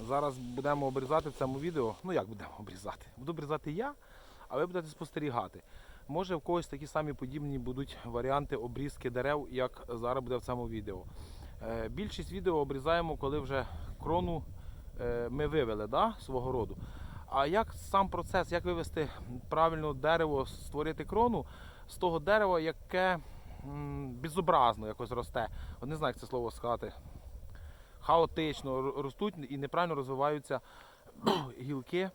Зараз будемо обрізати в цьому відео. Ну як будемо обрізати? Буду обрізати я, а ви будете спостерігати. Може в когось такі самі подібні будуть варіанти обрізки дерев, як зараз буде в цьому відео. Е, Більшість відео обрізаємо, коли вже крону е, ми вивели да, свого роду. А як сам процес, як вивести правильно дерево, створити крону з того дерева, яке безобразно якось росте. От не знаю, як це слово сказати. Хаотично ростуть і неправильно розвиваються гілки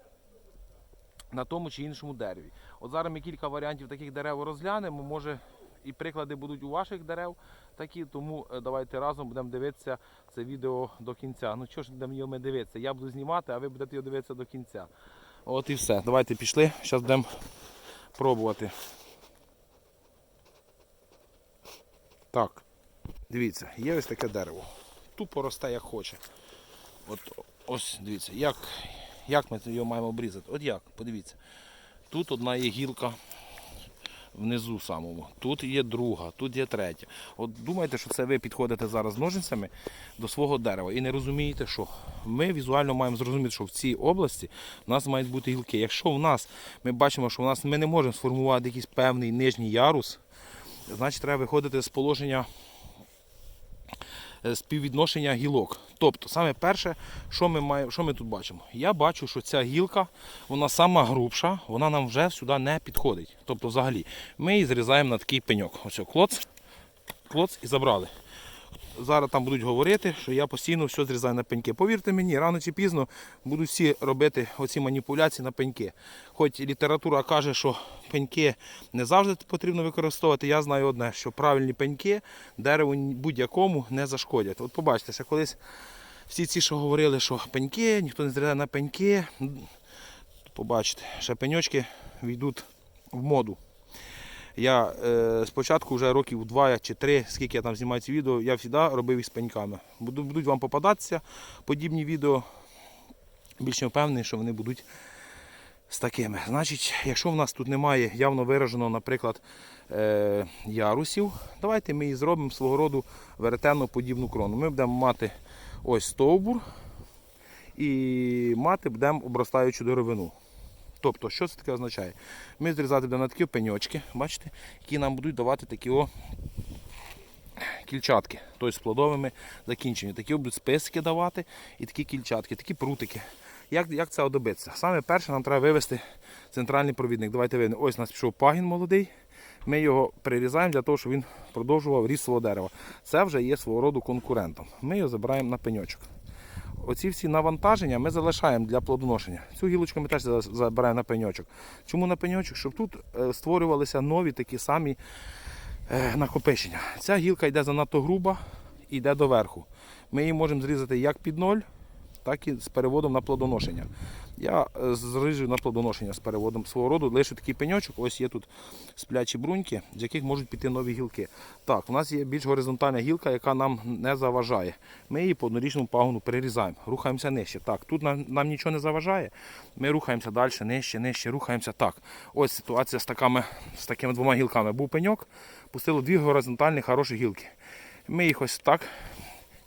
на тому чи іншому дереві. От зараз ми кілька варіантів таких дерев розглянемо. Може і приклади будуть у ваших дерев такі, тому е, давайте разом будемо дивитися це відео до кінця. Ну що ж будемо його дивитися? Я буду знімати, а ви будете його дивитися до кінця. От і все. Давайте пішли. Зараз будемо пробувати. Так, дивіться, є ось таке дерево. Тупо росте як хоче. От ось дивіться, як, як ми його маємо обрізати. От як, подивіться. Тут одна є гілка внизу самому, тут є друга, тут є третя. От думаєте, що це ви підходите зараз ножницями до свого дерева і не розумієте, що ми візуально маємо зрозуміти, що в цій області в нас мають бути гілки. Якщо в нас ми бачимо, що в нас ми не можемо сформувати якийсь певний нижній ярус, значить треба виходити з положення співвідношення гілок. Тобто, саме перше, що ми, маємо, що ми тут бачимо? Я бачу, що ця гілка, вона сама грубша, вона нам вже сюди не підходить. Тобто, взагалі, ми її зрізаємо на такий пеньок. Ось клоц, клоц і забрали. Зараз там будуть говорити, що я постійно все зрізаю на пеньки. Повірте мені, рано чи пізно будуть всі робити оці маніпуляції на пеньки. Хоч література каже, що пеньки не завжди потрібно використовувати, я знаю одне, що правильні пеньки дереву будь-якому не зашкодять. От побачите, колись всі ці, що говорили, що пеньки, ніхто не зрізає на пеньки. Побачите, ще пеньочки війдуть в моду. Я е, спочатку вже років два чи три, скільки я там знімаю ці відео, я завжди робив їх з пеньками. Буду- Будуть вам попадатися подібні відео. Більш не впевнений, що вони будуть з такими. Значить, якщо в нас тут немає явно вираженого, наприклад, е, ярусів, давайте ми її зробимо свого роду веретенно подібну крону. Ми будемо мати ось стовбур і мати будемо обростаючу деревину. Тобто, що це таке означає? Ми зрізати на такі пеньочки, бачите, які нам будуть давати такі о кільчатки, тобто з плодовими закінченнями. Такі будуть списки давати і такі кільчатки, такі прутики. Як, як це добитися? Саме перше нам треба вивести центральний провідник. Давайте видно, ось у нас пішов пагін молодий. Ми його прирізаємо для того, щоб він продовжував ріст свого дерева. Це вже є свого роду конкурентом. Ми його забираємо на пеньочок. Оці всі навантаження ми залишаємо для плодоношення. Цю гілочку ми теж забираємо на пеньочок. Чому на пеньочок? Щоб тут е, створювалися нові такі самі е, накопичення. Ця гілка йде занадто груба і йде до верху. Ми її можемо зрізати як під ноль, так і з переводом на плодоношення. Я е, зріжу на плодоношення з переводом свого роду, лише такий пеньочок. Ось є тут сплячі бруньки, з яких можуть піти нові гілки. Так, у нас є більш горизонтальна гілка, яка нам не заважає. Ми її по однорічному пагону перерізаємо, рухаємося нижче. Так, тут нам, нам нічого не заважає. Ми рухаємося далі, нижче, нижче, рухаємося. Так. Ось ситуація з, такими, з такими двома гілками. Був пеньок, пустило дві горизонтальні хороші гілки. Ми їх ось так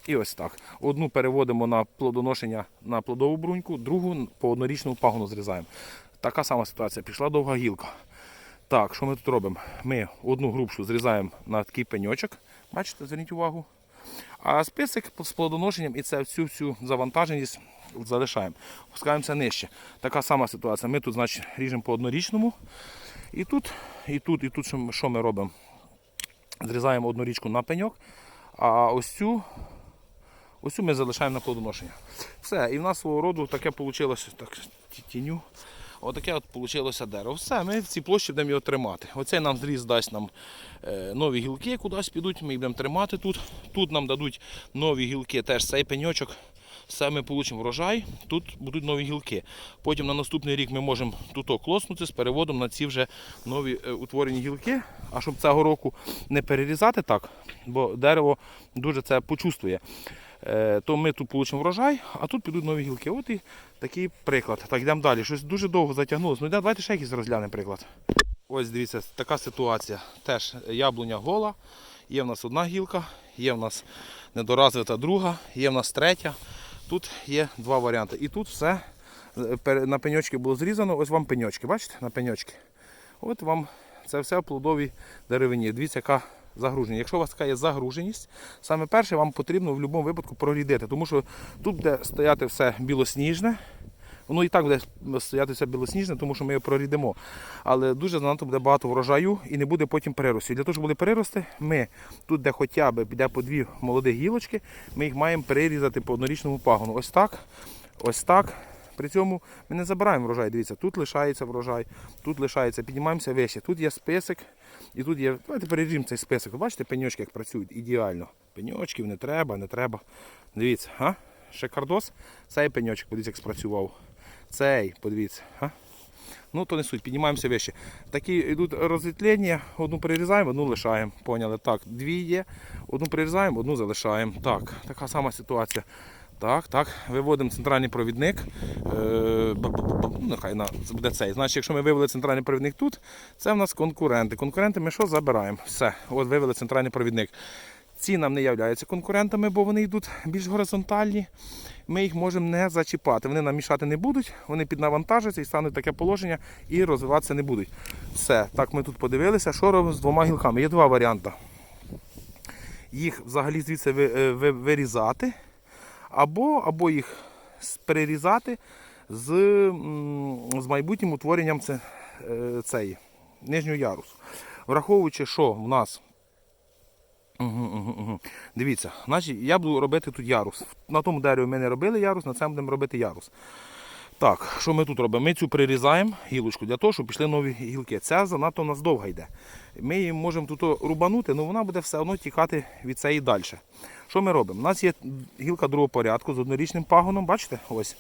і ось так. Одну переводимо на плодоношення на плодову бруньку, другу по однорічному пагону зрізаємо. Така сама ситуація. Пішла довга гілка. Так, що ми тут робимо? Ми одну грубшу зрізаємо на такий пеньочок. Бачите, зверніть увагу. А список з плодоношенням і це всю всю завантаженість залишаємо. Опускаємося нижче. Така сама ситуація. Ми тут, значить, ріжемо по однорічному. І тут, і тут, і тут що ми робимо? Зрізаємо одну річку на пеньок, а ось цю, ось ми залишаємо на плодоношення. Все, і в нас свого роду таке вийшло, так, тіню. Отаке от вийшло дерево. Все, ми в цій площі будемо його тримати. Оцей нам зріз дасть нам е, нові гілки, кудись підуть, ми їх будемо тримати тут. Тут нам дадуть нові гілки, теж цей пеньочок. Все ми отримаємо врожай, тут будуть нові гілки. Потім на наступний рік ми можемо тут клоснути з переводом на ці вже нові е, утворені гілки. А щоб цього року не перерізати так, бо дерево дуже це почувствує, то ми тут отримаємо врожай, а тут підуть нові гілки. От і такий приклад. Так, йдемо далі. Щось дуже довго затягнулося. Ну давайте ще якийсь розглянемо приклад. Ось дивіться, така ситуація. Теж яблуня гола. Є в нас одна гілка, є в нас недоразвита друга, є в нас третя. Тут є два варіанти. І тут все е, на пеньочки було зрізано. Ось вам пеньочки, бачите? На пеньочки. От вам це все в плодовій деревині. Дивіться, яка загруженість. Якщо у вас така є загруженість, саме перше вам потрібно в будь-якому випадку прорідити, тому що тут буде стояти все білосніжне. Воно і так буде стояти все білосніжне, тому що ми його прорідимо. Але дуже занадто буде багато врожаю і не буде потім переростів. Для того, щоб були перерости, ми тут, де хоча б піде по дві молоді гілочки, ми їх маємо перерізати по однорічному пагону. Ось так, ось так. При цьому ми не забираємо врожай. Дивіться, тут лишається врожай, тут лишається, піднімаємося вище. Тут є список, і тут є. Давайте переріжемо цей список. Бачите, пеньочки як працюють ідеально. Пеньочків не треба, не треба. Дивіться, а? Шикардос, цей пеньочок, подивіться, як спрацював. Цей, подивіться. А? Ну, то не суть, піднімаємося вище. Такі йдуть розвітлення, одну перерізаємо, одну лишаємо. Поняли? Так, дві є, одну перерізаємо, одну залишаємо. Так, така сама ситуація. Так, так, виводимо центральний провідник. Е, ну, нехай це буде цей. Значить, якщо ми вивели центральний провідник тут, це в нас конкуренти. Конкуренти ми що забираємо? Все, от вивели центральний провідник. Ці нам не являються конкурентами, бо вони йдуть більш горизонтальні. Ми їх можемо не зачіпати. Вони нам мішати не будуть, вони піднавантажаться і стануть таке положення і розвиватися не будуть. Все, так ми тут подивилися, що робимо з двома гілками. Є два варіанти. Їх взагалі звідси е, ви- вирізати, або, або їх перерізати з, з майбутнім утворенням це, цей, нижнього ярусу. Враховуючи, що в нас. Дивіться, значить, я буду робити тут ярус. На тому дереві ми не робили ярус, на цьому будемо робити ярус. Так, що ми тут робимо? Ми цю прирізаємо гілочку для того, щоб пішли нові гілки. Ця занадто у нас довга йде. Ми її можемо тут рубанути, але вона буде все одно тікати від цієї далі. Що ми робимо? У нас є гілка другого порядку з однорічним пагоном, бачите? Ось.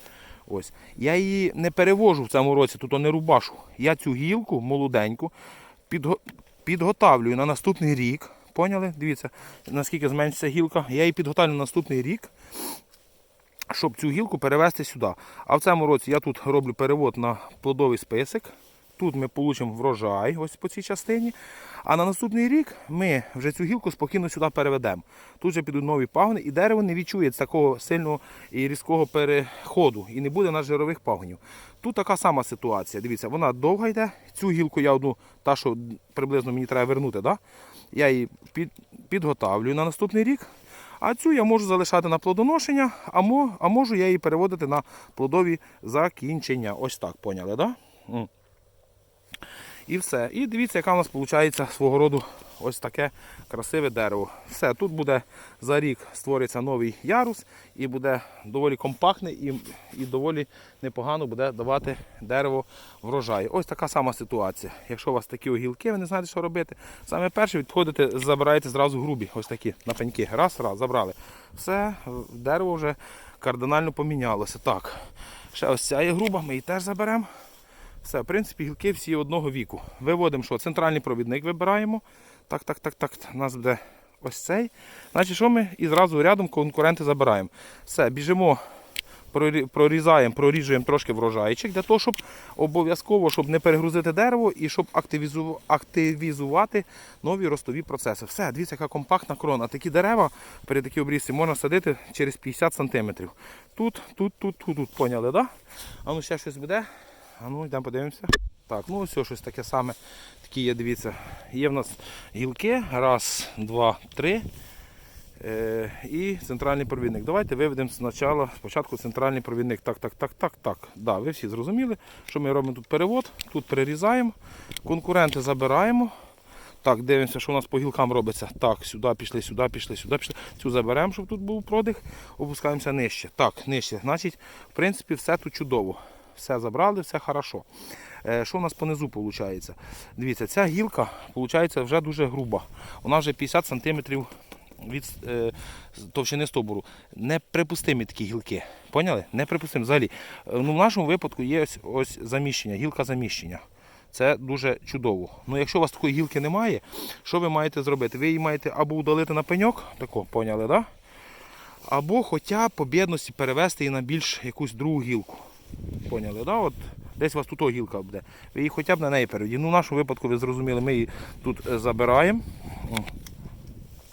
Ось. Я її не перевожу в цьому році, тут не рубашу. Я цю гілку молоденьку підго... підготавлюю на наступний рік. Поняли? Дивіться, наскільки зменшиться гілка. Я її підготовлю на наступний рік, щоб цю гілку перевезти сюди. А в цьому році я тут роблю перевод на плодовий список. Тут ми получимо врожай ось по цій частині. А на наступний рік ми вже цю гілку спокійно сюди переведемо. Тут вже підуть нові пагони, і дерево не відчує такого сильного і різкого переходу. І не буде у нас жирових пагонів. Тут така сама ситуація. Дивіться, вона довга йде. Цю гілку я одну, та, що приблизно мені треба вернути, да? я її під, підготавлюю на наступний рік. А цю я можу залишати на плодоношення, а, можу я її переводити на плодові закінчення. Ось так, поняли, да? І все. І дивіться, яка у нас виходить свого роду ось таке красиве дерево. Все, тут буде за рік створиться новий ярус і буде доволі компактний і, і доволі непогано буде давати дерево врожай. Ось така сама ситуація. Якщо у вас такі огілки, ви не знаєте, що робити. Саме перше відходите, забираєте зразу грубі, ось такі на пеньки. Раз, раз, забрали. Все, дерево вже кардинально помінялося. Так, ще ось ця є груба, ми її теж заберемо. Все, в принципі, гілки всі одного віку. Виводимо, що центральний провідник вибираємо. Так, так, так, так. У нас буде ось цей. Значить, що ми і зразу рядом конкуренти забираємо. Все, біжимо, прорізаємо, проріжуємо трошки врожайчик для того, щоб обов'язково, щоб не перегрузити дерево і щоб активізу- активізувати нові ростові процеси. Все, дивіться, яка компактна крона. Такі дерева перед такі обрізці можна садити через 50 см. Тут, тут, тут, тут, тут. Поняли, так? Да? А ну ще щось буде. Ну йдемо подивимося. Так, ну ось щось таке саме. Такі є, дивіться. Є в нас гілки. Раз, два, три. Е, і центральний провідник. Давайте виведемо спочатку, спочатку центральний провідник. Так, так, так, так, так. Да, ви всі зрозуміли, що ми робимо тут перевод, тут перерізаємо, конкуренти забираємо. Так, дивимося, що у нас по гілкам робиться. Так, сюди пішли, сюди пішли, сюди пішли. Цю заберемо, щоб тут був продих. Опускаємося нижче. Так, нижче. Значить, в принципі, все тут чудово. Все забрали, все хорошо. Е, Що у нас понизу виходить? Дивіться, ця гілка виходить вже дуже груба. Вона вже 50 см від е, товщини стовбуру. Неприпустимі такі гілки. Поняли? Неприпустимі взагалі. Е, Ну, в нашому випадку є ось, ось заміщення, гілка заміщення. Це дуже чудово. Ну, якщо у вас такої гілки немає, що ви маєте зробити? Ви її маєте або удалити на пеньок, тако, поняли, да? або хоча б по бідності перевести її на більш якусь другу гілку. Поняли, да? От десь у вас тут гілка буде. Ви її хоча б на неї переведіть. Ну, в нашому випадку, ви зрозуміли, ми її тут е, забираємо.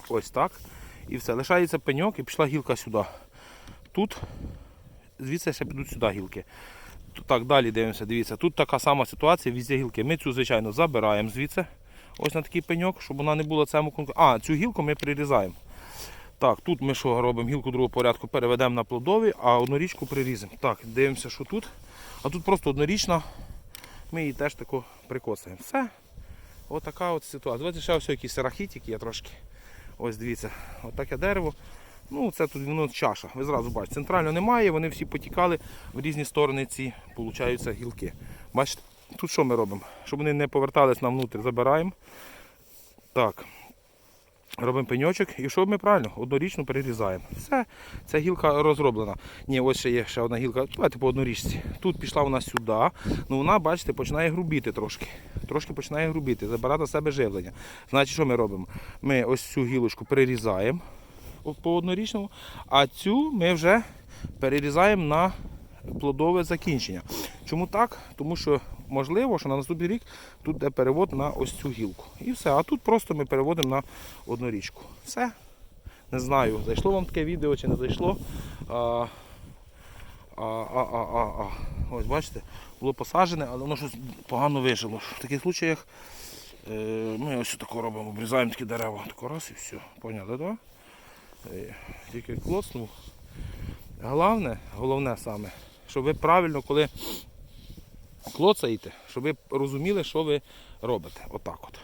Ось так. І все. Лишається пеньок і пішла гілка сюди. Тут звідси ще підуть сюди гілки. Так, далі дивимося, дивіться. Тут така сама ситуація, візде гілки. Ми цю, звичайно, забираємо звідси. Ось на такий пеньок, щоб вона не була цьому конкуренту. А, цю гілку ми прирізаємо. Так, тут ми що робимо? Гілку другого порядку переведемо на плодові, а однорічку приріземо. Так, дивимося, що тут. А тут просто однорічна. Ми її теж тако прикосаємо. Все. Отака от ситуація. Давайте ще ось якийсь рахітик є трошки. Ось дивіться, отаке дерево. Ну, це тут воно чаша. Ви зразу бачите, центрально немає, вони всі потікали в різні сторони ці, получаються гілки. Бачите, тут що ми робимо? Щоб вони не повертались нам внутрі, забираємо. Так. Робимо пеньочок і що ми правильно? Однорічно перерізаємо. Все, ця гілка розроблена. Ні, ось ще є ще одна гілка. Давайте по однорічці. Тут пішла вона сюди. Ну вона, бачите, починає грубіти трошки. Трошки починає грубіти, забирати на себе живлення. Значить, що ми робимо? Ми ось цю гілочку перерізаємо по однорічному, а цю ми вже перерізаємо на плодове закінчення. Чому так? Тому що можливо, що на наступний рік тут буде перевод на ось цю гілку. І все. А тут просто ми переводимо на однорічку. Все. Не знаю, зайшло вам таке відео чи не зайшло. А, а, а, а, а, а. Ось бачите, було посаджене, але воно щось погано вижило. В таких случаях е, ми ось тако робимо, обрізаємо такі дерева. Тако раз і все. Поняли, так? Е, Тільки клоснув. Головне, головне саме, щоб ви правильно, коли клоцаєте, щоб ви розуміли, що ви робите. Отак от.